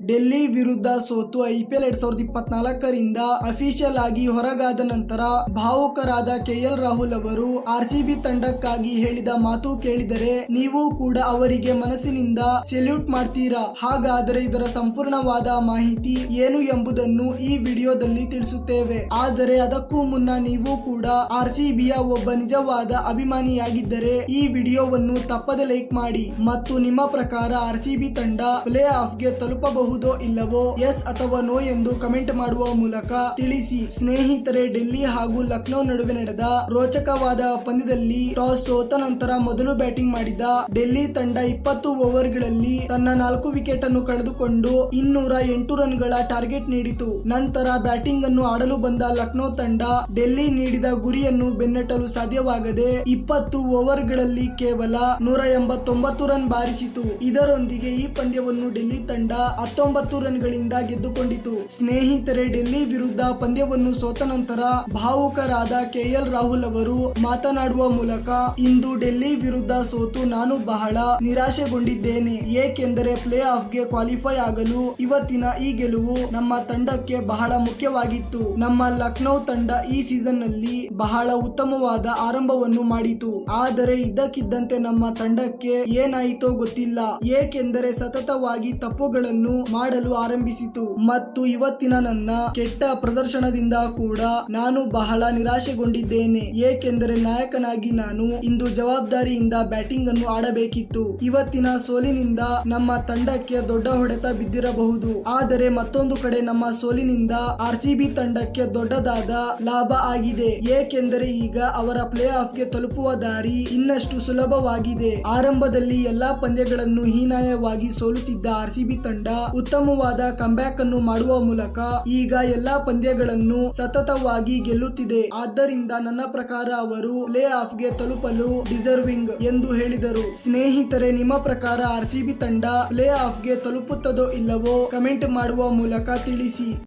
ಡೆಲ್ಲಿ ವಿರುದ್ಧ ಸೋತು ಐಪಿಎಲ್ ಎರಡ್ ಸಾವಿರದ ಇಪ್ಪತ್ನಾಲ್ಕರಿಂದ ಅಫಿಷಿಯಲ್ ಆಗಿ ಹೊರಗಾದ ನಂತರ ಭಾವುಕರಾದ ಕೆಎಲ್ ರಾಹುಲ್ ಅವರು ಆರ್ ಆರ್ಸಿಬಿ ತಂಡಕ್ಕಾಗಿ ಹೇಳಿದ ಮಾತು ಕೇಳಿದರೆ ನೀವು ಕೂಡ ಅವರಿಗೆ ಮನಸ್ಸಿನಿಂದ ಸೆಲ್ಯೂಟ್ ಮಾಡ್ತೀರಾ? ಹಾಗಾದರೆ ಇದರ ಸಂಪೂರ್ಣವಾದ ಮಾಹಿತಿ ಏನು ಎಂಬುದನ್ನು ಈ ವಿಡಿಯೋದಲ್ಲಿ ತಿಳಿಸುತ್ತೇವೆ. ಆದರೆ ಅದಕ್ಕೂ ಮುನ್ನ ನೀವು ಕೂಡ ಆರ್ ಆರ್ಸಿಬಿಯ ಒಬ್ಬ ನಿಜವಾದ ಅಭಿಮಾನಿಯಾಗಿದ್ದರೆ ಈ ವಿಡಿಯೋವನ್ನು ತಪ್ಪದೆ ಲೈಕ್ ಮಾಡಿ ಮತ್ತು ನಿಮ್ಮ ಪ್ರಕಾರ ಆರ್ಸಿಬಿ ತಂಡ ಪ್ಲೇ ಆಫ್ಗೆ ತಲುಪಬಹುದೋ. ಇಲ್ಲವೋ ಎಸ್ ಅಥವಾ ನೋ ಎಂದು ಕಮೆಂಟ್ ಮಾಡುವ ಮೂಲಕ ತಿಳಿಸಿ. ಸ್ನೇಹಿತರೆ, ಡೆಲ್ಲಿ ಹಾಗೂ ಲಕ್ನೋ ನಡುವೆ ನಡೆದ ರೋಚಕವಾದ ಪಂದ್ಯದಲ್ಲಿ ಟಾಸ್ ಸೋತ ನಂತರ ಮೊದಲು ಬ್ಯಾಟಿಂಗ್ ಮಾಡಿದ ಡೆಲ್ಲಿ ತಂಡ ಇಪ್ಪತ್ತು ಓವರ್ಗಳಲ್ಲಿ ತನ್ನ ನಾಲ್ಕು ವಿಕೆಟ್ ಅನ್ನು ಕಳೆದುಕೊಂಡು ಇನ್ನೂರ ಎಂಟು ರನ್ಗಳ ಟಾರ್ಗೆಟ್ ನೀಡಿತು. ನಂತರ ಬ್ಯಾಟಿಂಗ್ ಅನ್ನು ಆಡಲು ಬಂದ ಲಕ್ನೋ ತಂಡ ಡೆಲ್ಲಿ ನೀಡಿದ ಗುರಿಯನ್ನು ಬೆನ್ನಟ್ಟಲು ಸಾಧ್ಯವಾಗದೆ ಇಪ್ಪತ್ತು ಓವರ್ಗಳಲ್ಲಿ ಕೇವಲ ನೂರ ಎಂಬತ್ತೊಂಬತ್ತು ರನ್ ಬಾರಿಸಿತು. ಇದರೊಂದಿಗೆ ಈ ಪಂದ್ಯವನ್ನು ಡೆಲ್ಲಿ ತಂಡ ಹತ್ತೊಂಬತ್ತು ರನ್ಗಳಿಂದ ಗೆದ್ದುಕೊಂಡಿತು ಸ್ನೇಹಿತರೆ, ಡೆಲ್ಲಿ ವಿರುದ್ಧ ಪಂದ್ಯವನ್ನು ಸೋತ ನಂತರ ಭಾವುಕರಾದ ಕೆಎಲ್ ರಾಹುಲ್ ಅವರು ಮಾತನಾಡುವ ಮೂಲಕ ಇಂದು ಡೆಲ್ಲಿ ವಿರುದ್ಧ ಸೋತು ನಾನು ಬಹಳ ನಿರಾಶೆಗೊಂಡಿದ್ದೇನೆ. ಏಕೆಂದರೆ ಪ್ಲೇ ಆಫ್ಗೆ ಕ್ವಾಲಿಫೈ ಆಗಲು ಇವತ್ತಿನ ಈ ಗೆಲುವು ನಮ್ಮ ತಂಡಕ್ಕೆ ಬಹಳ ಮುಖ್ಯವಾಗಿತ್ತು. ನಮ್ಮ ಲಕ್ನೋ ತಂಡ ಈ ಸೀಸನ್ನಲ್ಲಿ ಬಹಳ ಉತ್ತಮವಾದ ಆರಂಭವನ್ನು ಮಾಡಿತು. ಆದರೆ ಇದ್ದಕ್ಕಿದ್ದಂತೆ ನಮ್ಮ ತಂಡಕ್ಕೆ ಏನಾಯಿತೋ ಗೊತ್ತಿಲ್ಲ. ಏಕೆಂದರೆ ಸತತವಾಗಿ ತಪ್ಪುಗಳನ್ನು ಮಾಡಲು ಆರಂಭಿಸಿತು. ಮತ್ತು ಇವತ್ತಿನ ನನ್ನ ಕೆಟ್ಟ ಪ್ರದರ್ಶನದಿಂದ ಕೂಡ ನಾನು ಬಹಳ ನಿರಾಶೆಗೊಂಡಿದ್ದೇನೆ. ಏಕೆಂದರೆ ನಾಯಕನಾಗಿ ನಾನು ಇಂದು ಜವಾಬ್ದಾರಿಯಿಂದ ಬ್ಯಾಟಿಂಗ್ ಅನ್ನು ಆಡಬೇಕಿತ್ತು. ಇವತ್ತಿನ ಸೋಲಿನಿಂದ ನಮ್ಮ ತಂಡಕ್ಕೆ ದೊಡ್ಡ ಹೊಡೆತ ಬಿದ್ದಿರಬಹುದು. ಆದರೆ ಮತ್ತೊಂದು ಕಡೆ ನಮ್ಮ ಸೋಲಿನಿಂದ ಆರ್ಸಿಬಿ ತಂಡಕ್ಕೆ ದೊಡ್ಡದಾದ ಲಾಭ ಆಗಿದೆ. ಏಕೆಂದರೆ ಈಗ ಅವರ ಪ್ಲೇ ಆಫ್ಗೆ ತಲುಪುವ ದಾರಿ ಇನ್ನಷ್ಟು ಸುಲಭವಾಗಿದೆ. ಆರಂಭದಲ್ಲಿ ಎಲ್ಲಾ ಪಂದ್ಯಗಳನ್ನು ಹೀನಾಯವಾಗಿ ಸೋಲುತ್ತಿದ್ದ ಆರ್ಸಿಬಿ ತಂಡ ಉತ್ತಮವಾದ ಕಂಬ್ಯಾಕ್ ಅನ್ನು ಮಾಡುವ ಮೂಲಕ ಈಗ ಎಲ್ಲಾ ಪಂದ್ಯಗಳನ್ನು ಸತತವಾಗಿ ಗೆಲ್ಲುತ್ತಿದೆ. ಆದ್ದರಿಂದ ನನ್ನ ಪ್ರಕಾರ ಅವರು ಪ್ಲೇ ಆಫ್ಗೆ ತಲುಪಲು ಡಿಸರ್ವಿಂಗ್ ಎಂದು ಹೇಳಿದರು. ಸ್ನೇಹಿತರೆ, ನಿಮ್ಮ ಪ್ರಕಾರ ಆರ್ಸಿಬಿ ತಂಡ ಪ್ಲೇ ಆಫ್ಗೆ ತಲುಪುತ್ತದೋ ಇಲ್ಲವೋ ಕಮೆಂಟ್ ಮಾಡುವ ಮೂಲಕ ತಿಳಿಸಿ.